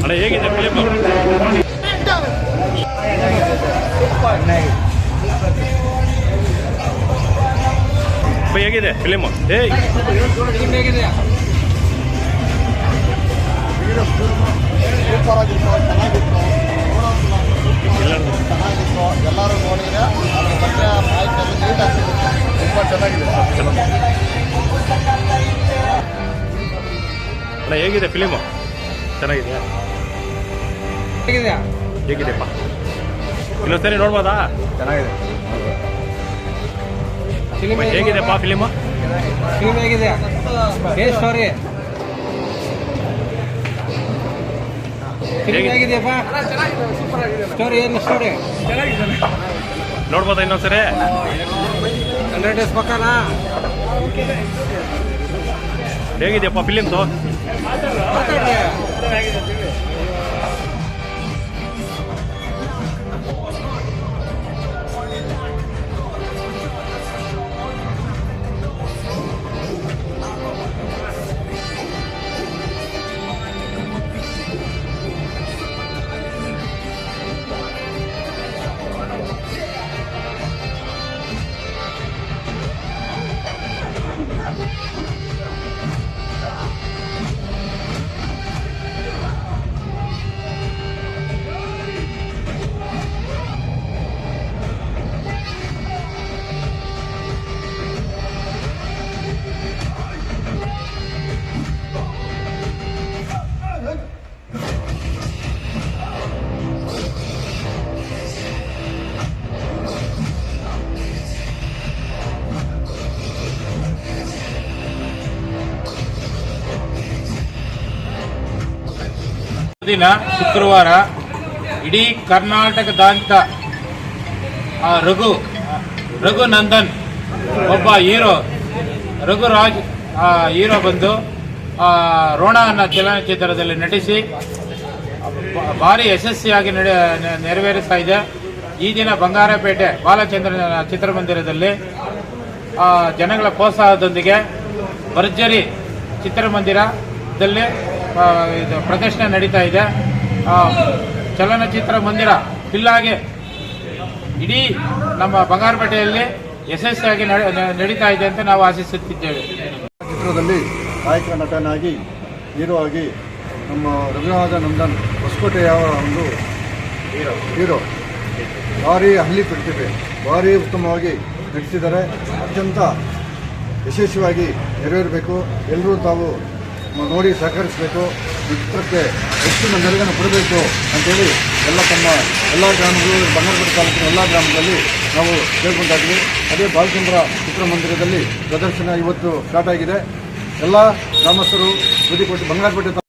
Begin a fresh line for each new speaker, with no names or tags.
ಅಣ್ಣ ಹೇಗಿದೆ ಫಿಲಿಮ್ ಹೇಗಿದೆ ಫಿಲಿಮು ಏ ಹೇಗಿದೆ
ಸೂಪರ್ ಆಗಿತ್ತು ಚೆನ್ನಾಗಿತ್ತು
ಅಣ್ಣ ಹೇಗಿದೆ ಫಿಲಿಮು ಚೆನ್ನಾಗಿದೆಯಾ? ಹೇಗಿದೆಯಪ್ಪ? ಇನ್ನೊಂದ್ಸರಿ ನೋಡ್ಬೋದಾ?
ಚೆನ್ನಾಗಿದೆ.
ಹೇಗಿದೆಪ್ಪ ಫಿಲಿಮು
ಫಿಲ್ಮ್ ಹೇಗಿದೆ ಏ ಸ್ಟೋರಿ ಫಿಲ್ಮ್
ಹೇಗಿದೆ?
ಹೇಗಿದೆಯಪ್ಪ? ಸ್ಟೋರಿ ಏನು ಸ್ಟೋರಿ
ನೋಡ್ಬೋದಾ ಇನ್ನೊಂದ್ಸರಿ?
Hundred days ಪಕ್ಕನಾ?
ಹೇಗಿದೆಯಪ್ಪ ಫಿಲಿಮ್ದು ಮಾತಾಡ್ರಿ.
ದಿನ ಶುಕ್ರವಾರ ಇಡೀ ಕರ್ನಾಟಕದಾದ್ಯಂತ ಆ ರಘು, ರಘುನಂದನ್ ಒಬ್ಬ ಹೀರೋ, ರಘುರಾಜ್, ಆ ಹೀರೋ ಬಂದು ರೋಣ ಅನ್ನೋ ಚಲನಚಿತ್ರದಲ್ಲಿ ನಟಿಸಿ ಭಾರಿ ಯಶಸ್ವಿಯಾಗಿ ನಡೆ ನೆರವೇರಿಸ್ತಾ ಇದೆ. ಈ ದಿನ ಬಂಗಾರಪೇಟೆ ಬಾಲಚಂದ್ರನ ಚಿತ್ರಮಂದಿರದಲ್ಲಿ ಜನಗಳ ಪ್ರೋತ್ಸಾಹದೊಂದಿಗೆ ಭರ್ಜರಿ ಚಿತ್ರಮಂದಿರದಲ್ಲಿ ಇದು ಪ್ರದರ್ಶನ ನಡೀತಾ ಇದೆ. ಚಲನಚಿತ್ರ ಮಂದಿರ ಫಿಲ್ಲಾಗಿ ಇಡೀ ನಮ್ಮ ಬಂಗಾರಪೇಟೆಯಲ್ಲಿ ಯಶಸ್ವಿಯಾಗಿ ನಡೀತಾ ಇದೆ ಅಂತ ನಾವು ಆಶಿಸುತ್ತಿದ್ದೇವೆ.
ಚಿತ್ರದಲ್ಲಿ ನಾಯಕ ನಟನಾಗಿ ಹೀರೋ ಆಗಿ ನಮ್ಮ ರಘುನಾಥ ನಂದನ್ ಹೊಸಕೋಟೆಯ ಒಂದು ಹೀರೋ. ಭಾರಿ ಹಳ್ಳಿ ಪ್ರತಿಭೆ, ಭಾರಿ ಉತ್ತಮವಾಗಿ ನಡೆಸಿದ್ದಾರೆ ಅತ್ಯಂತ ಯಶಸ್ವಿಯಾಗಿ ನೆರವೇರಬೇಕು. ಎಲ್ಲರೂ ತಾವು ನೋಡಿ ಸಹಕರಿಸಬೇಕು. ಚಿತ್ರಕ್ಕೆ ಹೆಚ್ಚಿನ ನೆರವನ್ನು ಕೊಡಬೇಕು ಅಂತೇಳಿ ಎಲ್ಲ ತಮ್ಮ ಎಲ್ಲ ಗ್ರಾಮಗಳು, ಬಂಗಾರಪೇಟೆ ತಾಲೂಕಿನ ಎಲ್ಲ ಗ್ರಾಮಗಳಲ್ಲಿ ನಾವು ಕೇಳ್ಕೊಂಡಾದ್ವಿ ಅದೇ ಬಾಲಚಂದ್ರ ಚಿತ್ರಮಂದಿರದಲ್ಲಿ ಪ್ರದರ್ಶನ ಇವತ್ತು ಸ್ಟಾರ್ಟ್ ಆಗಿದೆ. ಎಲ್ಲ ಗ್ರಾಮಸ್ಥರು ಬದಿಕೊಟ್ಟು ಕೊಟ್ಟು ಬಂಗಾರಪೇಟೆ